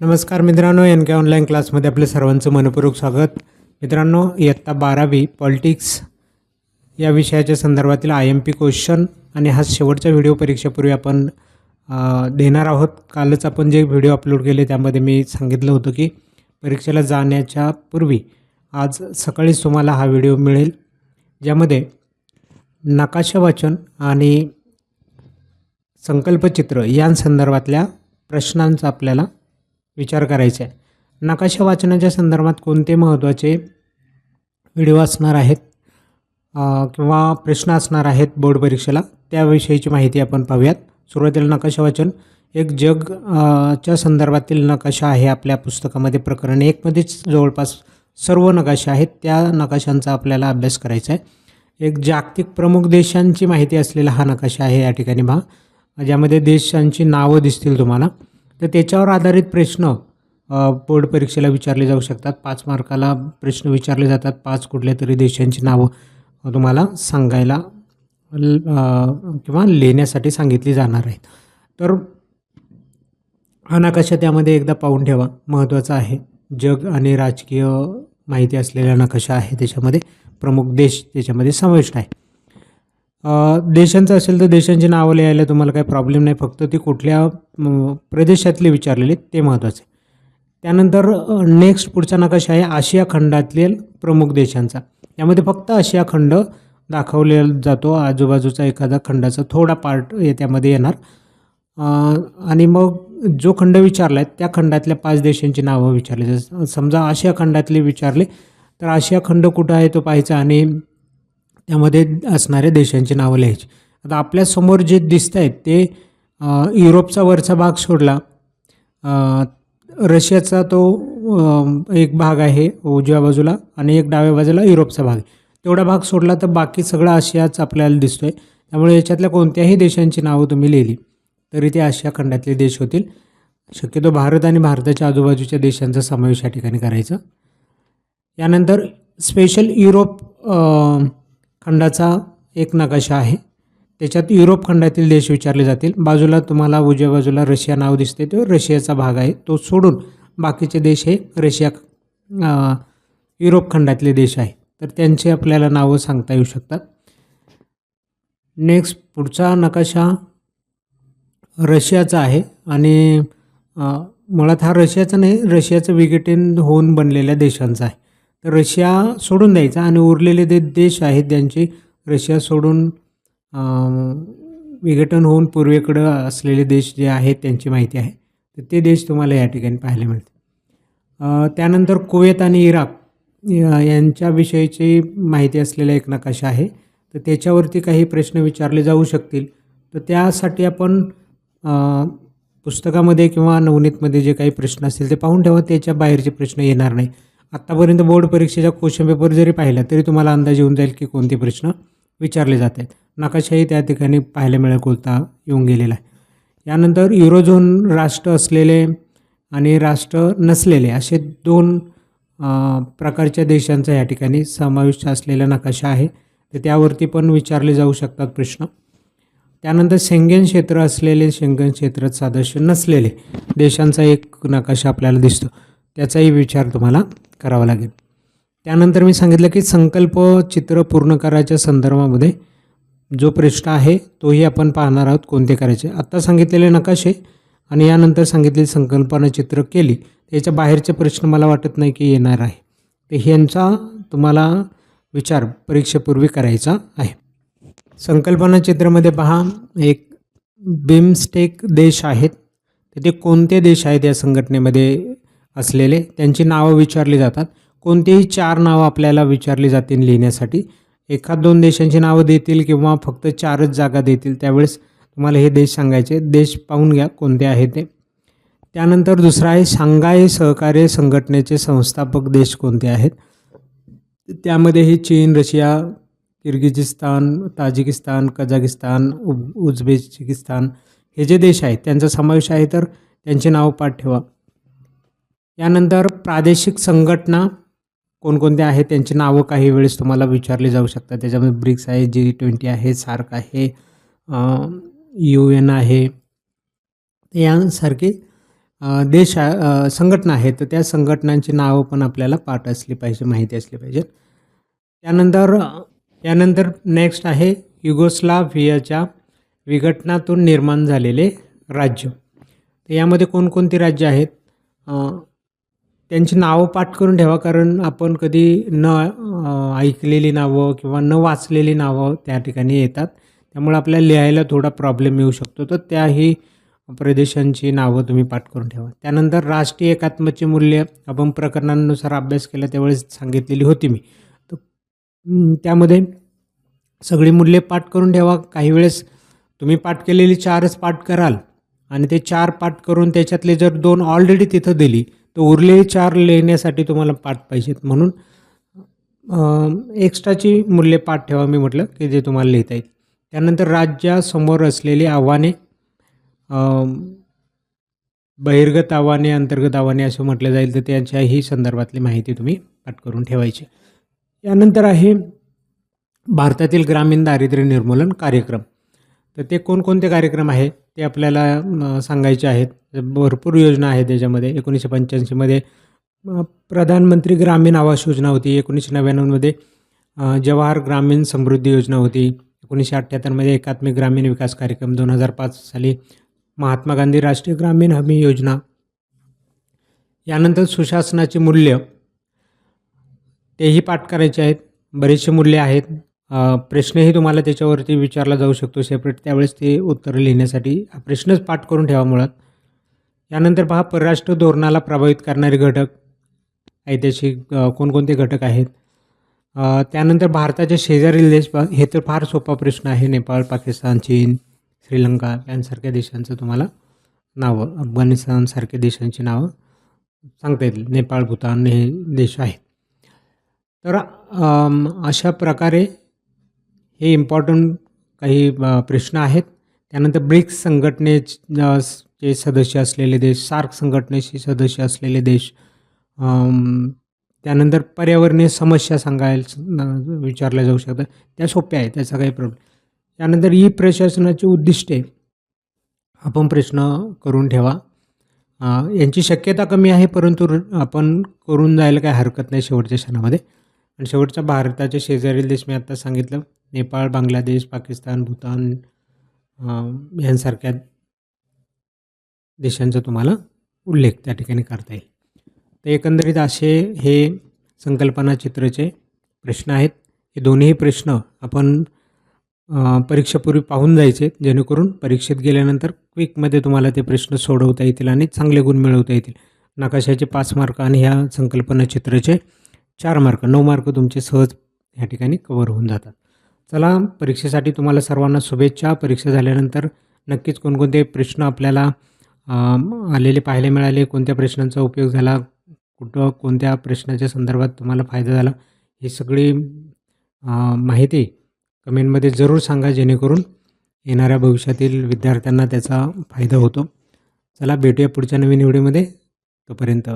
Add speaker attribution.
Speaker 1: नमस्कार मित्रांनो एन के ऑनलाईन क्लासमध्ये आपलं सर्वांचं मनपूर्वक स्वागत. मित्रांनो इयत्ता बारावी पॉलिटिक्स या विषयाच्या संदर्भातील आय एम पी क्वेश्चन आणि हा शेवटचा व्हिडिओ परीक्षेपूर्वी आपण देणार आहोत. कालच आपण जे व्हिडिओ अपलोड केले त्यामध्ये मी सांगितलं होतं की परीक्षेला जाण्याच्या पूर्वी आज सकाळीच तुम्हाला हा व्हिडिओ मिळेल ज्यामध्ये नकाशा वाचन आणि संकल्पचित्र यांसंदर्भातल्या प्रश्नांचा आपल्याला विचार करायचा आहे. नकाशा वाचनाच्या संदर्भात कोणते महत्त्वाचे व्हिडिओ असणार आहेत किंवा प्रश्न असणार आहेत बोर्ड परीक्षेला त्याविषयीची माहिती आपण पाहूयात. सुरुवातीला नकाशा वाचन एक जग च्या संदर्भातील नकाशा आहे आपल्या पुस्तकामध्ये. प्रकरण एकमध्येच जवळपास सर्व नकाशे आहेत त्या नकाशांचा आपल्याला अभ्यास करायचा आहे. एक जागतिक प्रमुख देशांची माहिती असलेला हा नकाशा आहे या ठिकाणी पहा. ज्यामध्ये देशांची नावं दिसतील तुम्हाला तर त्याच्यावर आधारित प्रश्न बोर्ड परीक्षेला विचारले जाऊ शकतात. पाच मार्काला प्रश्न विचारले जातात. पाच कुठल्या तरी देशांची नावं तुम्हाला सांगायला ल- किंवा लिहिण्यासाठी सांगितली जाणार आहेत. तर हा नकाशा त्यामध्ये एकदा पाहून ठेवा. महत्त्वाचा आहे जग आणि राजकीय माहिती असलेला नकाशा आहे त्याच्यामध्ये प्रमुख देश त्याच्यामध्ये समाविष्ट आहे. देशांचं असेल तर देशांची नावं लिहायला तुम्हाला काही प्रॉब्लेम नाही. फक्त ती कुठल्या प्रदेशातले विचारलेले ते महत्त्वाचे त्यानंतर नेक्स्ट पुढचा नकाश आहे आशिया खंडातील प्रमुख देशांचा. यामध्ये फक्त आशिया खंड दाखवलेला जातो. आजूबाजूचा एखादा खंडाचा थोडा पार्ट त्यामध्ये येणार. आणि मग जो खंड विचारला आहे त्या खंडातल्या पाच देशांची नावं विचारली समजा आशिया खंडातले विचारले तर आशिया खंड कुठं आहे तो पाहायचा आणि त्यामध्ये असणाऱ्या देशांची नावं लिहायची. आता आपल्यासमोर जे दिसत आहेत ते युरोपचा वरचा भाग सोडला. रशियाचा तो एक भाग आहे उजव्या बाजूला आणि एक डाव्या बाजूला युरोपचा भाग आहे. तेवढा भाग सोडला तर बाकी सगळं आशियाच आपल्याला दिसतो आहे त्यामुळे याच्यातल्या कोणत्याही देशांची नावं तुम्ही लिहिली तरी ते आशिया खंडातले देश होतील. शक्यतो भारत आणि भारताच्या आजूबाजूच्या देशांचा समावेश या ठिकाणी करायचा. यानंतर स्पेशल युरोप खंडाचा एक नकाशा आहे. त्याच्यात युरोप खंडातील देश विचारले जातील. बाजूला तुम्हाला उजव्या बाजूला रशिया नाव दिसते तो रशियाचा भाग आहे. तो सोडून बाकीचे देश हे रशिया युरोप खंडातले देश आहे. तर त्यांचे आपल्याला नावं सांगता येऊ शकतात. नेक्स्ट पुढचा नकाशा रशियाचा आहे. आणि मुळात हा रशियाचा नाही रशियाचं विघटन होऊन बनलेल्या देशांचा आहे. तर रशिया सोडून द्यायचा आणि उरलेले जे देश आहेत ज्यांचे रशिया सोडून विघटन होऊन पूर्वेकडं असलेले देश जे आहेत त्यांची माहिती आहे. तर ते देश तुम्हाला या ठिकाणी पाहायला मिळते त्यानंतर कुवेत आणि इराक या- यांच्याविषयीची माहिती असलेला एक नकाशा आहे. तर त्याच्यावरती काही प्रश्न विचारले जाऊ शकतील. तर त्यासाठी आपण पुस्तकामध्ये किंवा नवनीतमध्ये जे काही प्रश्न असतील ते पाहून ठेवा. त्याच्या बाहेरचे प्रश्न येणार नाही. आत्तापर्यंत बोर्ड परीक्षेचा क्वेश्चन पेपर जरी पाहिला तरी तुम्हाला अंदाज येऊन जाईल की कोणते प्रश्न विचारले जात आहेत. नकाशाही त्या ठिकाणी पाहायला मिळेल कोणता येऊन गेलेला आहे. यानंतर युरोझोन राष्ट्र असलेले आणि राष्ट्र नसलेले असे दोन प्रकारच्या देशांचा या ठिकाणी समाविष्ट असलेला नकाशा आहे. तर त्यावरती पण विचारले जाऊ शकतात प्रश्न. त्यानंतर शेंगेन क्षेत्र असलेले शेंगन क्षेत्रात सदस्य नसलेले देशांचा एक नकाशा आपल्याला दिसतो. त्याचाही विचार तुम्हाला करावा लागेल. त्यानंतर मी सांगितलं की संकल्प चित्र पूर्ण करायच्या संदर्भामध्ये जो प्रश्न आहे तोही आपण पाहणार आहोत कोणते करायचे. आत्ता सांगितलेले नकाशे आणि यानंतर सांगितलेली संकल्पना चित्र केली. त्याच्या बाहेरचे प्रश्न मला वाटत नाही की येणार आहे. तर ह्यांचा तुम्हाला विचार परीक्षेपूर्वी करायचा आहे. संकल्पना चित्रामध्ये पहा एक बिमस्टेक देश आहेत. तर ते कोणते देश आहेत या संघटनेमध्ये असलेले त्यांची नावं विचारली जातात. कोणतेही चार नावं आपल्याला विचारली जातील लिहिण्यासाठी. एखाद दोन देशांची नावं देतील किंवा फक्त चारच जागा देतील त्यावेळेस तुम्हाला हे देश सांगायचे. देश पाहून घ्या कोणते आहे ते. त्यानंतर दुसरा आहे शांघाय सहकार्य संघटनेचे संस्थापक देश कोणते आहेत. त्यामध्येही चीन रशिया किर्गिजिस्तान ताजिकिस्तान कझाकिस्तान उ उझबेकिस्तान हे जे देश आहेत त्यांचा समावेश आहे तर त्यांचे नाव पाठ ठेवा. यानंतर प्रादेशिक संघटना कोणकोणत्या आहेत त्यांची नावं काही वेळेस तुम्हाला विचारली जाऊ शकतात. त्याच्यामध्ये ब्रिक्स आहे जी ट्वेंटी आहे सार्क आहे यू एन आहे. यांसारखी देश संघटना आहेत. तर त्या संघटनांची नावं पण आपल्याला पाठ असली पाहिजे माहिती असली पाहिजेत त्यानंतर त्यानंतर नेक्स्ट आहे युगोस्लाव्हियाच्या विघटनातून निर्माण झालेले राज्य. तर यामध्ये कोणकोणती राज्य आहेत? त्यांची नावं पाठ करून ठेवा कारण आपण कधी न ऐकलेली नावं किंवा न वाचलेली नावं त्या ठिकाणी येतात. त्यामुळे आपल्याला लिहायला थोडा प्रॉब्लेम येऊ शकतो. तर त्याही प्रदेशांची नावं तुम्ही पाठ करून ठेवा. त्यानंतर राष्ट्रीय एकात्मचे मूल्य आपण प्रकरणांनुसार अभ्यास केला त्यावेळेस सांगितलेली होती मी. तर त्यामध्ये सगळी मूल्ये पाठ करून ठेवा. काही वेळेस तुम्ही पाठ केलेली चारच पाठ कराल आणि ते चार पाठ करून त्याच्यातले जर दोन ऑलरेडी तिथं दिली तर उरलेली चार लिहिण्यासाठी तुम्हाला पाठ पाहिजेत म्हणून एक्स्ट्राची मूल्ये पाठ ठेवा मी म्हटलं की जे तुम्हाला लिहिता येईल. त्यानंतर राज्यासमोर असलेली आव्हाने बहिर्गत आव्हाने अंतर्गत आव्हाने असं म्हटलं जाईल तर त्यांच्याही संदर्भातली माहिती तुम्ही पाठ करून ठेवायची. यानंतर आहे भारतातील ग्रामीण दारिद्र्य निर्मूलन कार्यक्रम. तर ते कोणकोणते कार्यक्रम आहे? ते आपल्याला सांगायचे आहेत. भरपूर योजना आहेत त्याच्यामध्ये. एकोणीसशे पंच्याऐंशीमध्ये प्रधानमंत्री ग्रामीण आवास योजना होती. एकोणीसशे नव्याण्णवमध्ये जवाहर ग्रामीण समृद्धी योजना होती. एकोणीसशे अठ्ठ्याहत्तरमध्ये एकात्मिक ग्रामीण विकास कार्यक्रम दोन हजार पाच साली महात्मा गांधी राष्ट्रीय ग्रामीण हमी योजना. यानंतर सुशासनाचे मूल्य तेही पाठ करायचे आहेत. बरेचसे मूल्य आहेत. प्रश्नही तुम्हाला त्याच्यावरती विचारला जाऊ शकतो. सेपरेट त्यावेळेस ते उत्तरं लिहिण्यासाठी हा प्रश्नच पाठ करून ठेवा मुळात. यानंतर पहा परराष्ट्र धोरणाला प्रभावित करणारे घटक ऐतिहासिक कोणकोणते घटक आहेत? त्यानंतर भारताचे शेजारील देश हे तर फार सोपा प्रश्न आहे. नेपाळ पाकिस्तान चीन श्रीलंका यांसारख्या देशांचं तुम्हाला नावं अफगाणिस्तानसारख्या देशांची नावं सांगता येतील. नेपाळ भूतान हे देश आहेत. तर अशा प्रकारे हे इम्पॉर्टंट काही प्रश्न आहेत. त्यानंतर ब्रिक्स संघटनेचे सदस्य असलेले देश सार्क संघटनेशी सदस्य असलेले देश त्यानंतर पर्यावरणीय समस्या सांगायला विचारल्या जाऊ शकतात. त्या सोप्या आहेत त्याचा काही प्रॉब्लेम त्यानंतर ई प्रशासनाची उद्दिष्टे. आपण प्रश्न करून ठेवा. यांची शक्यता कमी आहे परंतु आपण करून जायला काही हरकत नाही शेवटच्या क्षणामध्ये. आणि शेवटचा भारताच्या शेजारील देश मी आत्ता सांगितलं नेपाळ बांगलादेश पाकिस्तान भूतान ह्यांसारख्या यांसारख्या देशांचा तुम्हाला उल्लेख त्या ठिकाणी करता येईल. तर एकंदरीत असे हे संकल्पना चित्रचे प्रश्न आहेत. हे दोन्ही प्रश्न आपण परीक्षेपूर्वी पाहून जायचे जेणेकरून परीक्षेत गेल्यानंतर क्विकमध्ये तुम्हाला ते प्रश्न सोडवता येतील आणि चांगले गुण मिळवता येतील. नकाशाचे पाच मार्क आणि ह्या संकल्पना चित्राचे चार मार्क नऊ मार्क तुमचे सहज ह्या ठिकाणी कवर होऊन जातात. चला परीक्षेसाठी तुम्हाला सर्वांना शुभेच्छा. परीक्षा झाल्यानंतर नक्कीच कोणकोणते प्रश्न आपल्याला आलेले पाहायला मिळाले कोणत्या प्रश्नांचा उपयोग झाला कुठं कोणत्या प्रश्नाच्या संदर्भात तुम्हाला फायदा झाला ही सगळी माहिती कमेंटमध्ये जरूर सांगा जेणेकरून येणाऱ्या भविष्यातील विद्यार्थ्यांना त्याचा फायदा होतो. चला भेटूया पुढच्या नवीन व्हिडिओमध्ये. तोपर्यंत